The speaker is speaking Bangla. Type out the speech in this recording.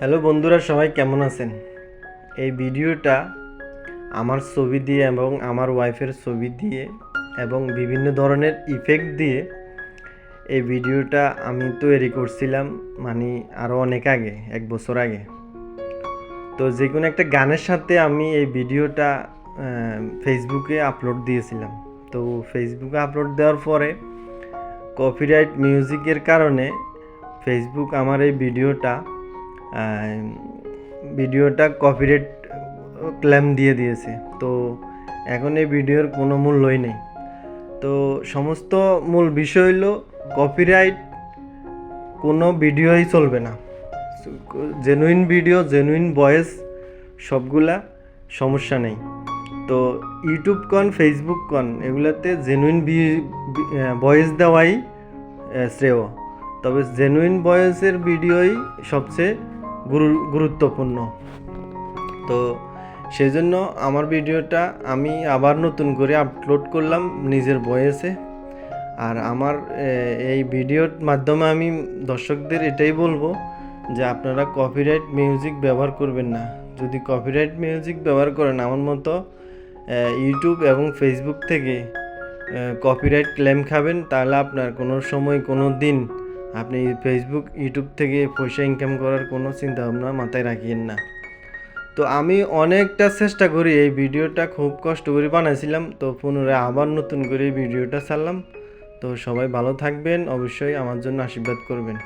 হ্যালো বন্ধুরা, সবাই কেমন আছেন? এই ভিডিওটা আমার ছবি দিয়ে এবং আমার ওয়াইফের ছবি দিয়ে এবং বিভিন্ন ধরনের ইফেক্ট দিয়ে এই ভিডিওটা আমি তৈরি করছিলাম মানে আরও অনেক আগে, এক বছর আগে। তো যে কোনো একটা গানের সাথে আমি এই ভিডিওটা ফেসবুকে আপলোড দিয়েছিলাম। তো ফেসবুকে আপলোড দেওয়ার পরে কপিরাইট মিউজিকের কারণে ফেসবুক আমার এই ভিডিওটা ভিডিওটা কপিরাইট ক্লেম দিয়ে দিয়েছে। তো এখন এই ভিডিওর কোনো মূল্যই নেই। তো সমস্ত মূল বিষয় হলো কপিরাইট কোনো ভিডিওই চলবে না। জেনুইন ভিডিও জেনুইন ভয়েস সবগুলা সমস্যা নেই। তো ইউটিউব কন ফেসবুক কন, এগুলাতে জেনুইন ভয়েস দেওয়াই শ্রেয়। তবে জেনুইন ভয়েসের ভিডিওই সবচেয়ে গুরুত্বপূর্ণ। তো সেই জন্য আমার ভিডিওটা আমি আবার নতুন করে আপলোড করলাম নিজের ভয়েসে আর আমার এই ভিডিওর মাধ্যমে আমি দর্শকদের এটাই বলব যে আপনারা কপিরাইট মিউজিক ব্যবহার করবেন না। যদি কপিরাইট মিউজিক ব্যবহার করেন আমার মতো ইউটিউব এবং ফেসবুক থেকে কপিরাইট ক্লেম খাবেন, তাহলে আপনার কোনো সময়, কোনো দিন আপনি ফেসবুক ইউটিউব থেকে পয়সা ইনকাম করার কোনো চিন্তা ভাবনা মাথায় রাখিয়েন না। তো আমি অনেকটা চেষ্টা করি এই ভিডিওটা খুব কষ্ট করে বানাইছিলাম, তো পুনরায় আবার নতুন করে ভিডিওটা ছাড়লাম। তো সবাই ভালো থাকবেন, অবশ্যই আমার জন্য আশীর্বাদ করবেন।